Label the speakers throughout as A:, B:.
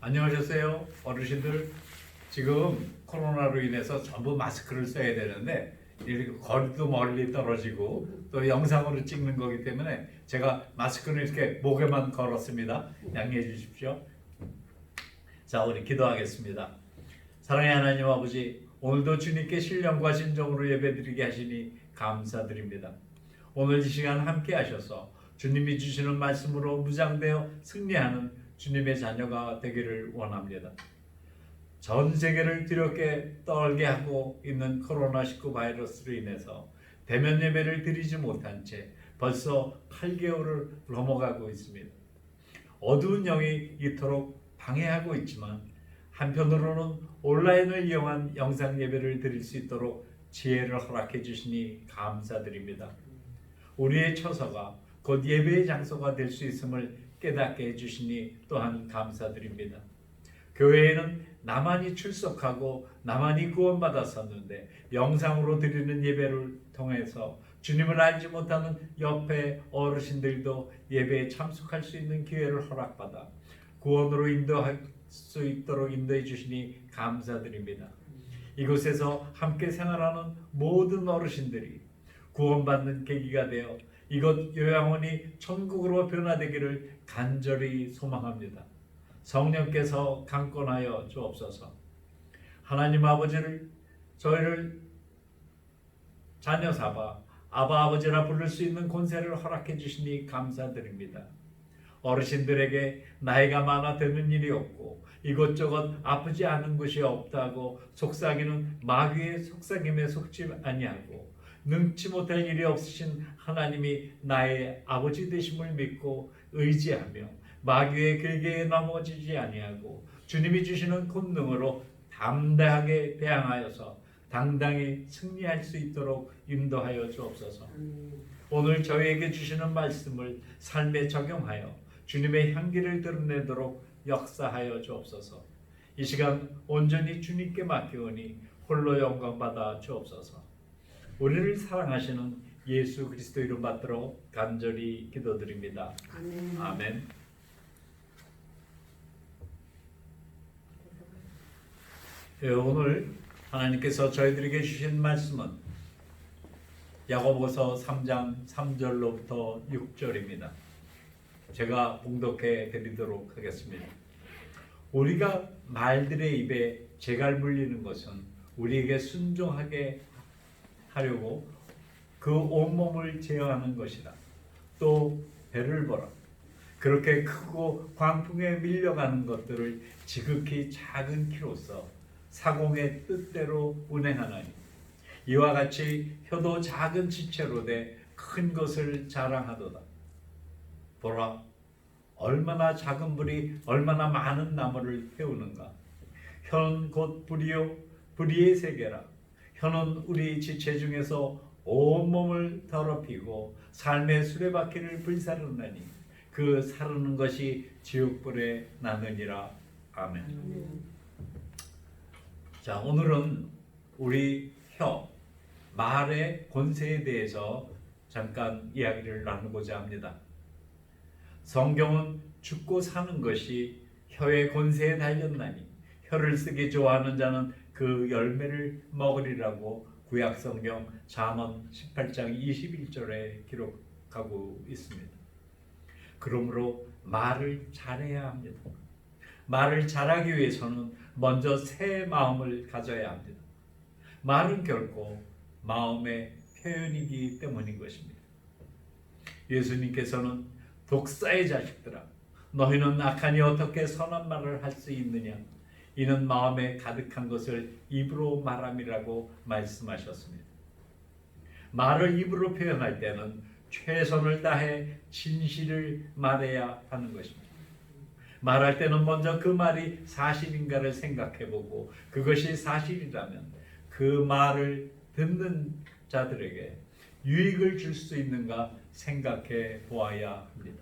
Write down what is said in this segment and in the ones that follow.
A: 안녕하셨어요. 어르신들 지금 코로나로 인해서 전부 마스크를 써야 되는데 이렇게 거리도 멀리 떨어지고 또 영상으로 찍는 거기 때문에 제가 마스크는 이렇게 목에만 걸었습니다. 양해해 주십시오. 자 우리 기도하겠습니다. 사랑의 하나님 아버지 오늘도 주님께 신령과 진정으로 예배드리게 하시니 감사드립니다. 오늘 이 시간 함께 하셔서 주님이 주시는 말씀으로 무장되어 승리하는 주님의 자녀가 되기를 원합니다. 전 세계를 두렵게 떨게 하고 있는 코로나19 바이러스로 인해서 대면 예배를 드리지 못한 채 벌써 8개월을 넘어가고 있습니다. 어두운 영이 이토록 방해하고 있지만 한편으로는 온라인을 이용한 영상 예배를 드릴 수 있도록 지혜를 허락해 주시니 감사드립니다. 우리의 처소가 곧 예배의 장소가 될 수 있음을 깨닫게 해주시니 또한 감사드립니다. 교회에는 나만이 출석하고 나만이 구원받았었는데 영상으로 드리는 예배를 통해서 주님을 알지 못하는 옆에 어르신들도 예배에 참석할 수 있는 기회를 허락받아 구원으로 인도할 수 있도록 인도해 주시니 감사드립니다. 이곳에서 함께 생활하는 모든 어르신들이 구원받는 계기가 되어 이곳 요양원이 천국으로 변화되기를 간절히 소망합니다. 성령께서 강권하여 주옵소서. 하나님 아버지를 저희를 자녀 삼아 아바 아버지라 부를 수 있는 권세를 허락해 주시니 감사드립니다. 어르신들에게 나이가 많아 되는 일이 없고 이것저것 아프지 않은 곳이 없다고 속삭이는 마귀의 속삭임에 속지 아니하고 능치 못할 일이 없으신 하나님이 나의 아버지 되심을 믿고 의지하며 마귀의 길게에 넘어지지 아니하고 주님이 주시는 권능으로 담대하게 대항하여서 당당히 승리할 수 있도록 인도하여 주옵소서. 오늘 저희에게 주시는 말씀을 삶에 적용하여 주님의 향기를 드러내도록 역사하여 주옵소서. 이 시간 온전히 주님께 맡기오니 홀로 영광 받아 주옵소서. 우리를 사랑하시는 예수 그리스도 이름 받도록 간절히 기도드립니다.
B: 아멘.
A: 아멘. 예, 오늘 하나님께서 저희들에게 주신 말씀은 야고보서 3장 3절로부터 6절입니다. 제가 봉독해 드리도록 하겠습니다. 우리가 말들의 입에 재갈 물리는 것은 우리에게 순종하게 하려고 그 온몸을 제어하는 것이다. 또 배를 보라. 그렇게 크고 광풍에 밀려가는 것들을 지극히 작은 키로서 사공의 뜻대로 운행하나니 이와 같이 혀도 작은 지체로 돼 큰 것을 자랑하도다. 보라, 얼마나 작은 불이 얼마나 많은 나무를 태우는가. 혀는 곧 불이요, 불이의 세계라. 혀는 우리 지체 중에서 온몸을 더럽히고 삶의 수레바퀴를 불사르나니 그 사르는 것이 지옥불에 나느니라. 아멘.
B: 아멘.
A: 자, 오늘은 우리 혀, 말의 권세에 대해서 잠깐 이야기를 나누고자 합니다. 성경은 죽고 사는 것이 혀의 권세에 달렸나니 혀를 쓰기 좋아하는 자는 그 열매를 먹으리라고 구약 성경 잠언 18장 21절에 기록하고 있습니다. 그러므로 말을 잘해야 합니다. 말을 잘하기 위해서는 먼저 새 마음을 가져야 합니다. 말은 결코 마음의 표현이기 때문인 것입니다. 예수님께서는 독사의 자식들아, 너희는 악하니 어떻게 선한 말을 할 수 있느냐? 이는 마음에 가득한 것을 입으로 말함이라고 말씀하셨습니다. 말을 입으로 표현할 때는 최선을 다해 진실을 말해야 하는 것입니다. 말할 때는 먼저 그 말이 사실인가를 생각해보고 그것이 사실이라면 그 말을 듣는 자들에게 유익을 줄 수 있는가 생각해 보아야 합니다.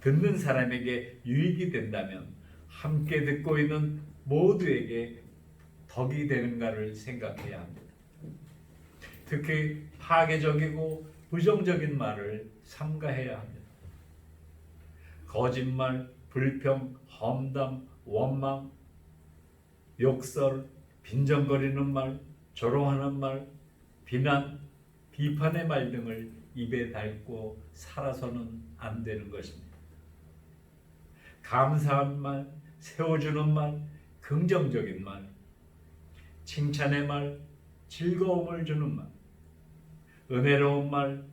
A: 듣는 사람에게 유익이 된다면 함께 듣고 있는 모두에게 덕이 되는가를 생각해야 합니다. 특히 파괴적이고 부정적인 말을 삼가해야 합니다. 거짓말, 불평, 험담, 원망, 욕설, 빈정거리는 말, 조롱하는 말, 비난, 비판의 말 등을 입에 달고 살아서는 안 되는 것입니다. 감사한 말, 세워주는 말, 긍정적인 말, 칭찬의 말, 즐거움을 주는 말, 은혜로운 말,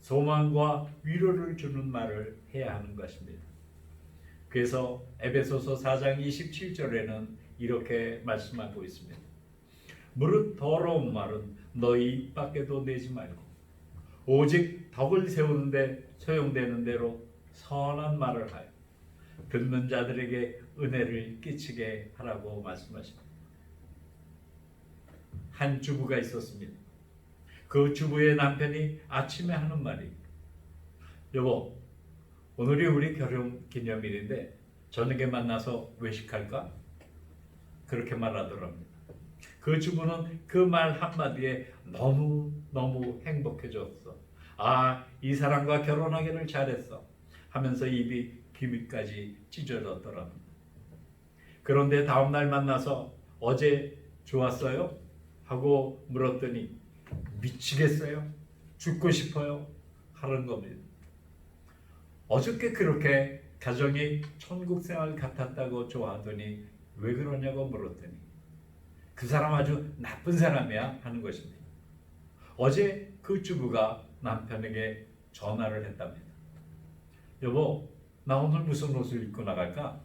A: 소망과 위로를 주는 말을 해야 하는 것입니다. 그래서 에베소서 4장 27절에는 이렇게 말씀하고 있습니다. 무릇 더러운 말은 너희 입 밖에도 내지 말고 오직 덕을 세우는데 소용되는 대로 선한 말을 하여 듣는 자들에게 은혜를 끼치게 하라고 말씀하십니다. 한 주부가 있었습니다. 그 주부의 남편이 아침에 하는 말이 여보 오늘이 우리 결혼 기념일인데 저녁에 만나서 외식할까? 그렇게 말하더랍니다. 그 주부는 그 말 한마디에 너무 너무 행복해졌어. 아, 이 사람과 결혼하기를 잘했어. 하면서 입이 귀밑까지 찢어졌더랍니다. 그런데 다음 날 만나서 어제 좋았어요? 하고 물었더니 미치겠어요? 죽고 싶어요? 하는 겁니다. 어저께 그렇게 가정이 천국 생활 같았다고 좋아하더니 왜 그러냐고 물었더니 그 사람 아주 나쁜 사람이야 하는 것입니다. 어제 그 주부가 남편에게 전화를 했답니다. 여보, 나 오늘 무슨 옷을 입고 나갈까?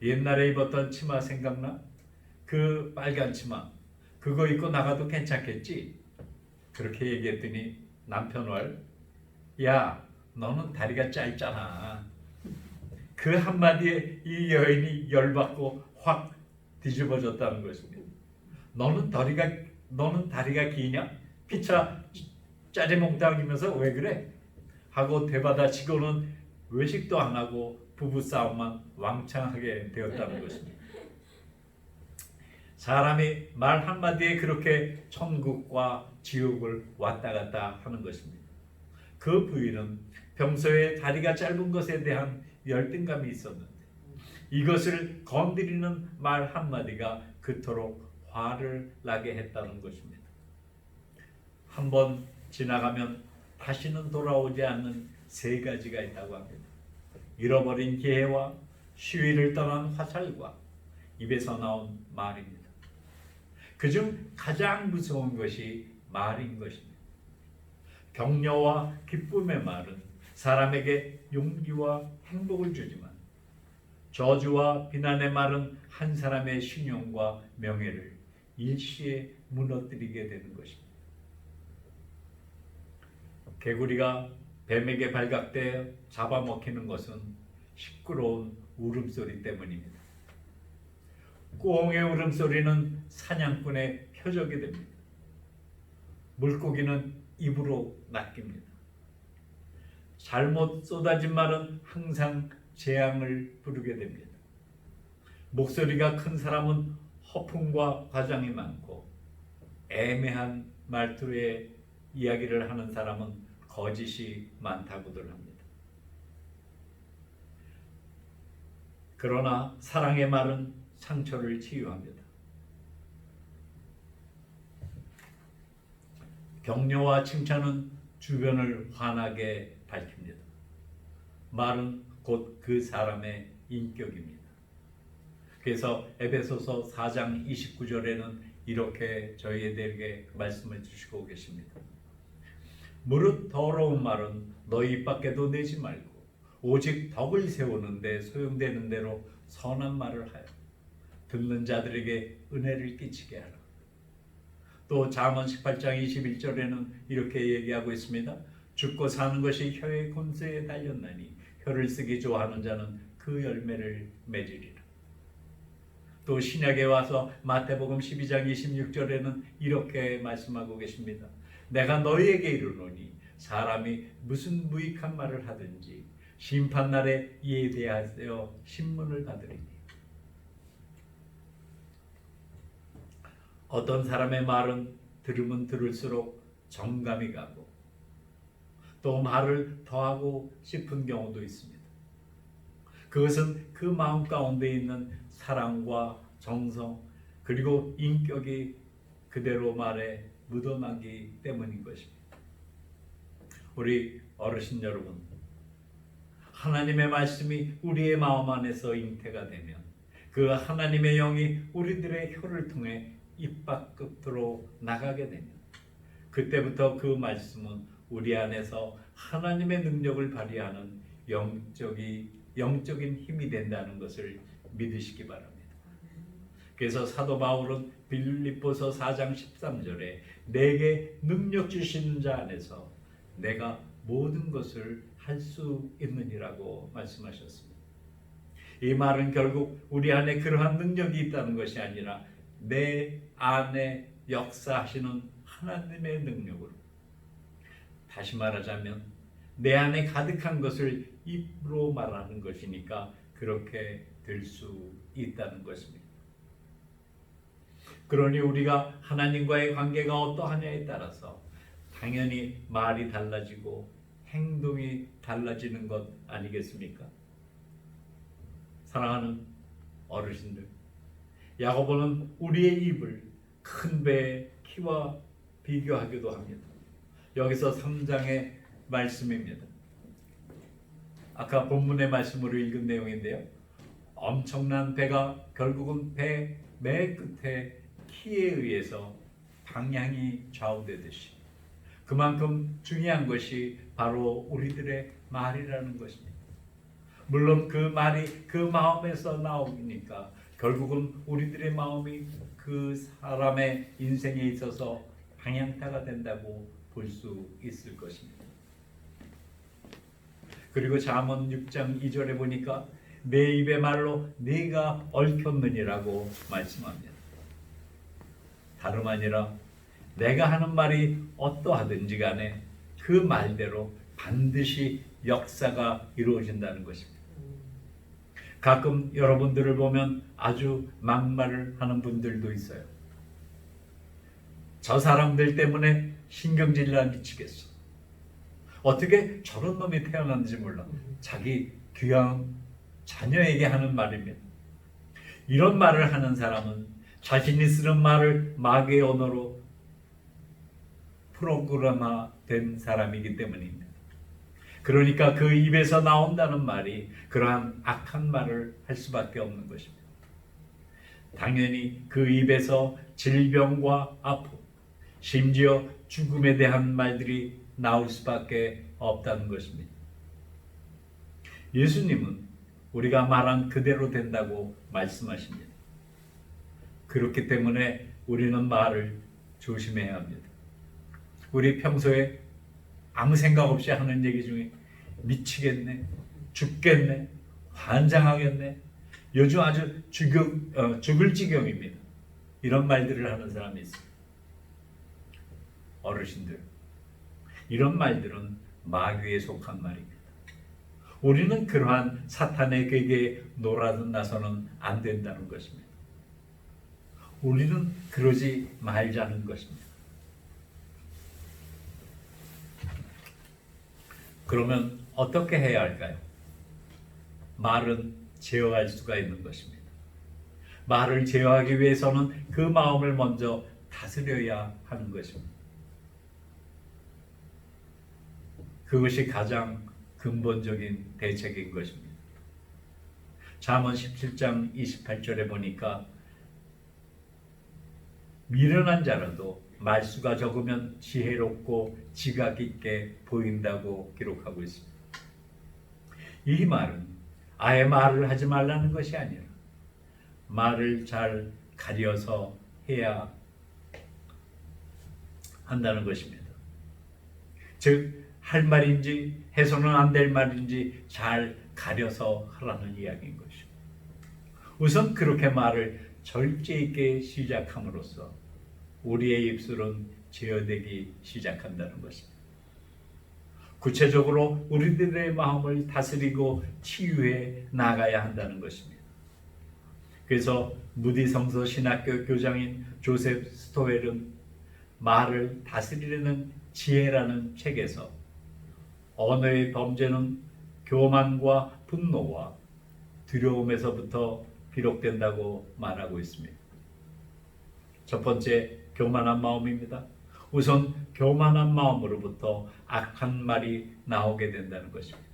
A: 옛날에 입었던 치마 생각나? 그 빨간 치마. 그거 입고 나가도 괜찮겠지? 그렇게 얘기했더니 남편 월, 야, 너는 다리가 짧잖아. 그 한마디에 이 여인이 열받고 확 뒤집어졌다는 것입니다. 너는 다리가 너는 다리가 기냐? 피차 짜리몽땅이면서 왜 그래? 하고 대받아 치고는 외식도 안 하고 부부 싸움만 왕창하게 되었다는 것입니다. 사람이 말 한마디에 그렇게 천국과 지옥을 왔다 갔다 하는 것입니다. 그 부인은 평소에 다리가 짧은 것에 대한 열등감이 있었는데 이것을 건드리는 말 한마디가 그토록 화를 나게 했다는 것입니다. 한번 지나가면 다시는 돌아오지 않는 세 가지가 있다고 합니다. 잃어버린 기회와 시위를 떠난 화살과 입에서 나온 말입니다. 그중 가장 무서운 것이 말인 것입니다. 격려와 기쁨의 말은 사람에게 용기와 행복을 주지만 저주와 비난의 말은 한 사람의 신용과 명예를 일시에 무너뜨리게 되는 것입니다. 개구리가 뱀에게 발각되어 잡아먹히는 것은 시끄러운 울음소리 때문입니다. 꽁의 울음소리는 사냥꾼의 표적이 됩니다. 물고기는 입으로 낚입니다. 잘못 쏟아진 말은 항상 재앙을 부르게 됩니다. 목소리가 큰 사람은 허풍과 과장이 많고 애매한 말투의 이야기를 하는 사람은 거짓이 많다고들 합니다. 그러나 사랑의 말은 상처를 치유합니다. 격려와 칭찬은 주변을 환하게 밝힙니다. 말은 곧 그 사람의 인격입니다. 그래서 에베소서 4장 29절에는 이렇게 저희에게 말씀을 주시고 계십니다. 무릇 더러운 말은 너희 입 밖에도 내지 말고 오직 덕을 세우는데 소용되는 대로 선한 말을 하여 듣는 자들에게 은혜를 끼치게 하라. 또 잠언 18장 21절에는 이렇게 얘기하고 있습니다. 죽고 사는 것이 혀의 곤세에 달렸나니 혀를 쓰기 좋아하는 자는 그 열매를 맺으리라. 또 신약에 와서 마태복음 12장 26절에는 이렇게 말씀하고 계십니다. 내가 너희에게 이르노니 사람이 무슨 무익한 말을 하든지 심판 날에 이에 대하여 신문을 받으리니 어떤 사람의 말은 들으면 들을수록 정감이 가고 또 말을 더하고 싶은 경우도 있습니다. 그것은 그 마음 가운데 있는 사랑과 정성 그리고 인격이 그대로 말에 묻어나기 때문인 것입니다. 우리 어르신 여러분, 하나님의 말씀이 우리의 마음 안에서 잉태가 되면 그 하나님의 영이 우리들의 혀를 통해 입 밖으로 나가게 되면 그때부터 그 말씀은 우리 안에서 하나님의 능력을 발휘하는 영적이 영적인 힘이 된다는 것을 믿으시기 바랍니다. 그래서 사도 바울은 빌립보서 4장 13절에 내게 능력 주시는 자 안에서 내가 모든 것을 할 수 있느니라고 말씀하셨습니다. 이 말은 결국 우리 안에 그러한 능력이 있다는 것이 아니라 내 안에 역사하시는 하나님의 능력으로 다시 말하자면 내 안에 가득한 것을 입으로 말하는 것이니까 그렇게 될 수 있다는 것입니다. 그러니 우리가 하나님과의 관계가 어떠하냐에 따라서 당연히 말이 달라지고 행동이 달라지는 것 아니겠습니까? 사랑하는 어르신들, 야고보는 우리의 입을 큰 배의 키와 비교하기도 합니다. 여기서 3장의 말씀입니다. 아까 본문의 말씀으로 읽은 내용인데요. 엄청난 배가 결국은 배매 끝에 키에 의해서 방향이 좌우되듯이 그만큼 중요한 것이 바로 우리들의 말이라는 것입니다. 물론 그 말이 그 마음에서 나오니까 결국은 우리들의 마음이 그 사람의 인생에 있어서 방향타가 된다고 볼 수 있을 것입니다. 그리고 잠언 6장 2절에 보니까 내 입의 말로 네가 얽혔느니라고 말씀합니다. 다름 아니라 내가 하는 말이 어떠하든지 간에 그 말대로 반드시 역사가 이루어진다는 것입니다. 가끔 여러분들을 보면 아주 막말을 하는 분들도 있어요. 저 사람들 때문에 신경질나 미치겠어. 어떻게 저런 놈이 태어났는지 몰라. 자기 귀한 자녀에게 하는 말입니다. 이런 말을 하는 사람은 자신이 쓰는 말을 마귀의 언어로 프로그램화된 사람이기 때문입니다. 그러니까 그 입에서 나온다는 말이 그러한 악한 말을 할 수밖에 없는 것입니다. 당연히 그 입에서 질병과 아픔, 심지어 죽음에 대한 말들이 나올 수밖에 없다는 것입니다. 예수님은 우리가 말한 그대로 된다고 말씀하십니다. 그렇기 때문에 우리는 말을 조심해야 합니다. 우리 평소에 아무 생각 없이 하는 얘기 중에 미치겠네, 죽겠네, 환장하겠네, 요즘 아주 죽을, 어, 죽을 지경입니다. 이런 말들을 하는 사람이 있습니다. 어르신들, 이런 말들은 마귀에 속한 말입니다. 우리는 그러한 사탄의 궤에 놀아든 나서는 안 된다는 것입니다. 우리는 그러지 말자는 것입니다. 그러면 어떻게 해야 할까요? 말은 제어할 수가 있는 것입니다. 말을 제어하기 위해서는 그 마음을 먼저 다스려야 하는 것입니다. 그것이 가장 근본적인 대책인 것입니다. 잠언 17장 28절에 보니까 미련한 자라도 말수가 적으면 지혜롭고 지각 있게 보인다고 기록하고 있습니다. 이 말은 아예 말을 하지 말라는 것이 아니라 말을 잘 가려서 해야 한다는 것입니다. 즉, 할 말인지 해서는 안 될 말인지 잘 가려서 하라는 이야기인 것이고 우선 그렇게 말을 절제 있게 시작함으로써 우리의 입술은 제어되기 시작한다는 것입니다. 구체적으로 우리들의 마음을 다스리고 치유해 나가야 한다는 것입니다. 그래서 무디 성서 신학교 교장인 조셉 스토웰은 말을 다스리려는 지혜라는 책에서 언어의 범죄는 교만과 분노와 두려움에서부터 비롯된다고 말하고 있습니다. 첫 번째 교만한 마음입니다. 우선 교만한 마음으로부터 악한 말이 나오게 된다는 것입니다.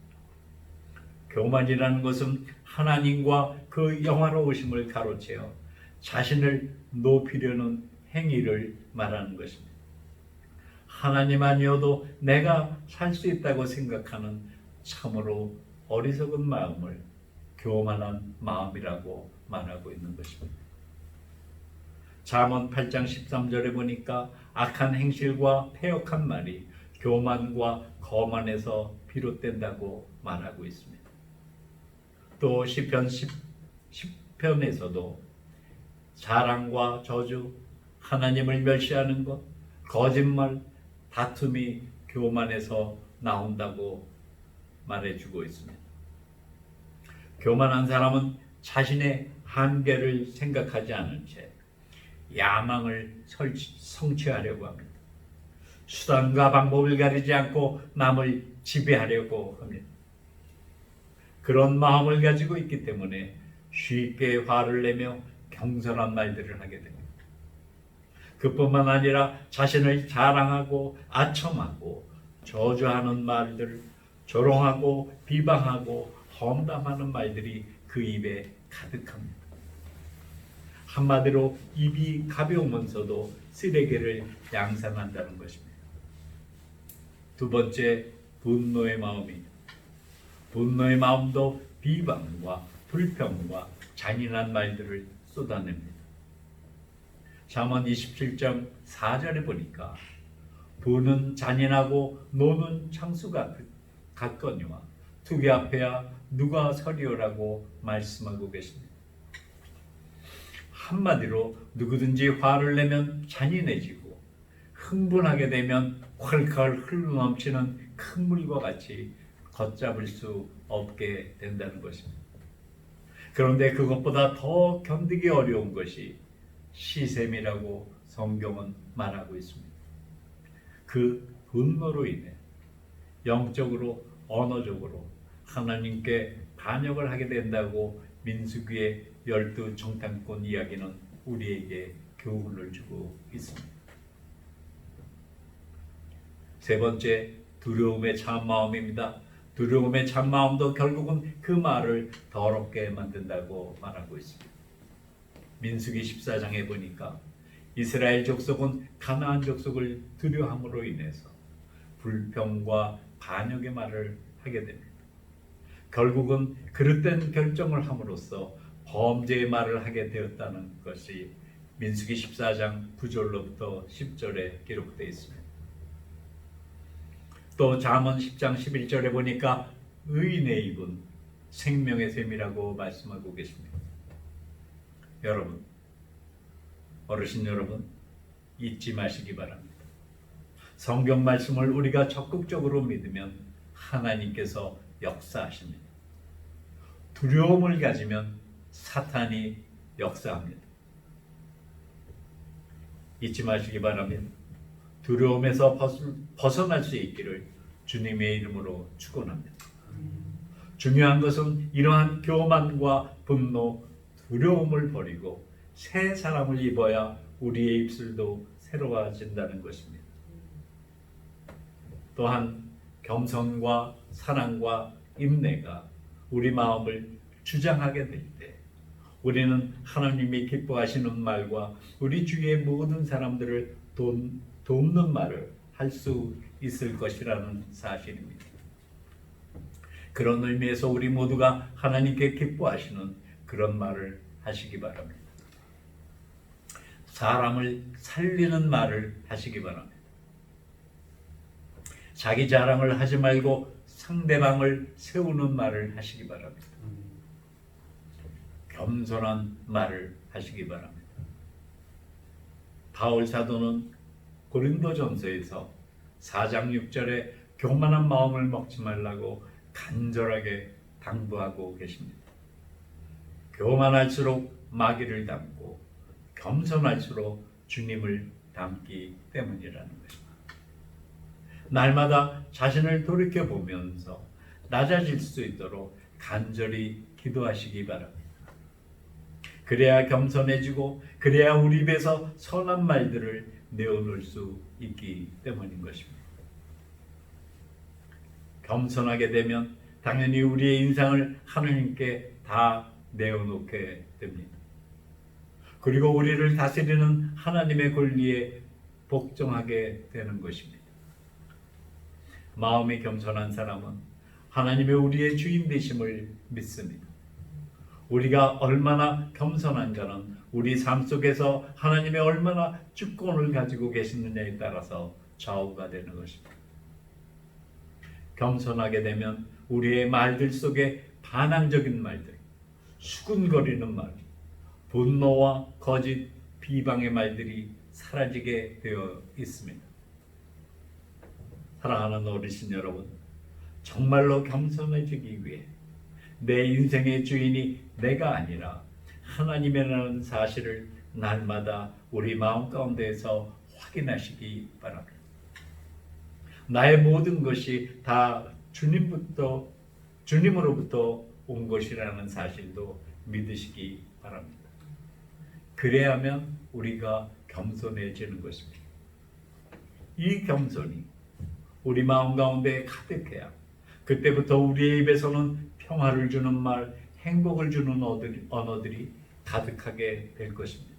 A: 교만이라는 것은 하나님과 그 영화로우심을 가로채어 자신을 높이려는 행위를 말하는 것입니다. 하나님 아니어도 내가 살 수 있다고 생각하는 참으로 어리석은 마음을 교만한 마음이라고 말하고 있는 것입니다. 잠언 8장 13절에 보니까 악한 행실과 폐역한 말이 교만과 거만에서 비롯된다고 말하고 있습니다. 또 시편 10, 10편에서도 자랑과 저주, 하나님을 멸시하는 것, 거짓말, 다툼이 교만에서 나온다고 말해주고 있습니다. 교만한 사람은 자신의 한계를 생각하지 않은 채 야망을 설치, 성취하려고 합니다. 수단과 방법을 가리지 않고 남을 지배하려고 합니다. 그런 마음을 가지고 있기 때문에 쉽게 화를 내며 경솔한 말들을 하게 됩니다. 그뿐만 아니라 자신을 자랑하고 아첨하고 저주하는 말들, 조롱하고 비방하고 험담하는 말들이 그 입에 가득합니다. 한마디로 입이 가벼우면서도 쓰레기를 양산한다는 것입니다. 두 번째, 분노의 마음입니다. 분노의 마음도 비방과 불평과 잔인한 말들을 쏟아냅니다. 잠언 27장 4절에 보니까 부는 잔인하고 노는 창수가 같거니와 투기 앞에야 누가 서리오라고 말씀하고 계십니다. 한마디로 누구든지 화를 내면 잔인해지고 흥분하게 되면 콸콸 흘러넘치는 큰 물과 같이 걷잡을 수 없게 된다는 것입니다. 그런데 그것보다 더 견디기 어려운 것이 시샘이라고 성경은 말하고 있습니다. 그 분노로 인해 영적으로 언어적으로 하나님께 반역을 하게 된다고 민수기의 열두 정탐꾼 이야기는 우리에게 교훈을 주고 있습니다. 세 번째 두려움의 참 마음입니다. 두려움의 참 마음도 결국은 그 말을 더럽게 만든다고 말하고 있습니다. 민수기 14장에 보니까 이스라엘 족속은 가나안 족속을 두려함으로 인해서 불평과 반역의 말을 하게 됩니다. 결국은 그릇된 결정을 함으로써 범죄의 말을 하게 되었다는 것이 민수기 14장 9절로부터 10절에 기록되어 있습니다. 또 잠언 10장 11절에 보니까 의인의 입은 생명의 셈이라고 말씀하고 계십니다. 여러분, 어르신 여러분, 잊지 마시기 바랍니다. 성경 말씀을 우리가 적극적으로 믿으면 하나님께서 역사하십니다. 두려움을 가지면 사탄이 역사합니다. 잊지 마시기 바랍니다. 두려움에서 벗어날 수 있기를 주님의 이름으로 축원합니다. 중요한 것은 이러한 교만과 분노, 두려움을 버리고 새 사람을 입어야 우리의 입술도 새로워진다는 것입니다. 또한 겸손과 사랑과 인내가 우리 마음을 주장하게 될 때 우리는 하나님이 기뻐하시는 말과 우리 주위의 모든 사람들을 돈, 돕는 말을 할 수 있을 것이라는 사실입니다. 그런 의미에서 우리 모두가 하나님께 기뻐하시는 그런 말을 하시기 바랍니다. 사람을 살리는 말을 하시기 바랍니다. 자기 자랑을 하지 말고 상대방을 세우는 말을 하시기 바랍니다. 겸손한 말을 하시기 바랍니다. 바울 사도는 고린도전서에서 4장 6절에 교만한 마음을 먹지 말라고 간절하게 당부하고 계십니다. 교만할수록 마귀를 닮고 겸손할수록 주님을 닮기 때문이라는 것입니다. 날마다 자신을 돌이켜 보면서 낮아질 수 있도록 간절히 기도하시기 바랍니다. 그래야 겸손해지고 그래야 우리 입에서 선한 말들을 내어놓을 수 있기 때문인 것입니다. 겸손하게 되면 당연히 우리의 인상을 하나님께 다 내어놓게 됩니다. 그리고 우리를 다스리는 하나님의 권리에 복종하게 되는 것입니다. 마음이 겸손한 사람은 하나님의 우리의 주인 되심을 믿습니다. 우리가 얼마나 겸손한가는 우리 삶 속에서 하나님의 얼마나 주권을 가지고 계시느냐에 따라서 좌우가 되는 것입니다. 겸손하게 되면 우리의 말들 속에 반항적인 말들, 수군거리는 말, 분노와 거짓, 비방의 말들이 사라지게 되어 있습니다. 사랑하는 어르신 여러분, 정말로 겸손해지기 위해 내 인생의 주인이 내가 아니라 하나님이라는 사실을 날마다 우리 마음 가운데에서 확인하시기 바랍니다. 나의 모든 것이 다 주님부터 주님으로부터 온 것이라는 사실도 믿으시기 바랍니다. 그래야면 우리가 겸손해지는 것입니다. 이 겸손이 우리 마음 가운데 가득해야 그때부터 우리의 입에서는 평화를 주는 말, 행복을 주는 언어들이, 가득하게 될 것입니다.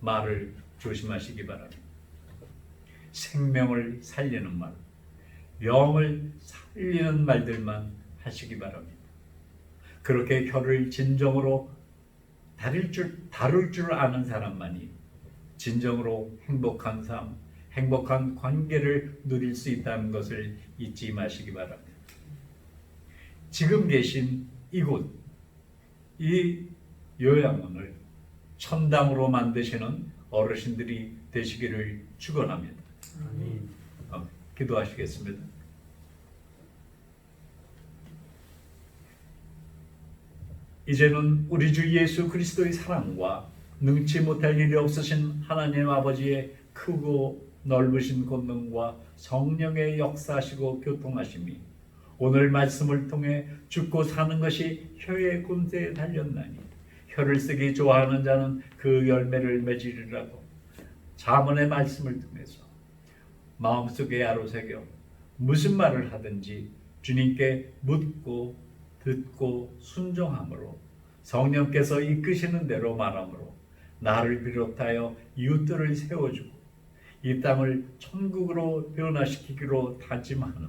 A: 말을 조심하시기 바랍니다. 생명을 살리는 말, 영을 살리는 말들만 하시기 바랍니다. 그렇게 혀를 진정으로 다룰 줄, 다룰 줄 아는 사람만이 진정으로 행복한 삶, 행복한 관계를 누릴 수 있다는 것을 잊지 마시기 바랍니다. 지금 계신 이곳, 이 요양원을 천당으로 만드시는 어르신들이 되시기를 축원합니다. 어, 기도하시겠습니다. 이제는 우리 주 예수 그리스도의 사랑과 능치 못할 일이 없으신 하나님 아버지의 크고 넓으신 권능과 성령의 역사하시고 교통하심이 오늘 말씀을 통해 죽고 사는 것이 혀의 군세에 달렸나니 혀를 쓰기 좋아하는 자는 그 열매를 맺으리라고 자문의 말씀을 통해서 마음속에 아로새겨 무슨 말을 하든지 주님께 묻고 듣고 순종함으로 성령께서 이끄시는 대로 말함으로 나를 비롯하여 이웃들을 세워주고 이 땅을 천국으로 변화시키기로 다짐하는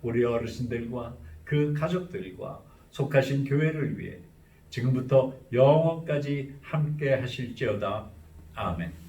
A: 우리 어르신들과 그 가족들과 속하신 교회를 위해 지금부터 영원까지 함께 하실지어다. 아멘.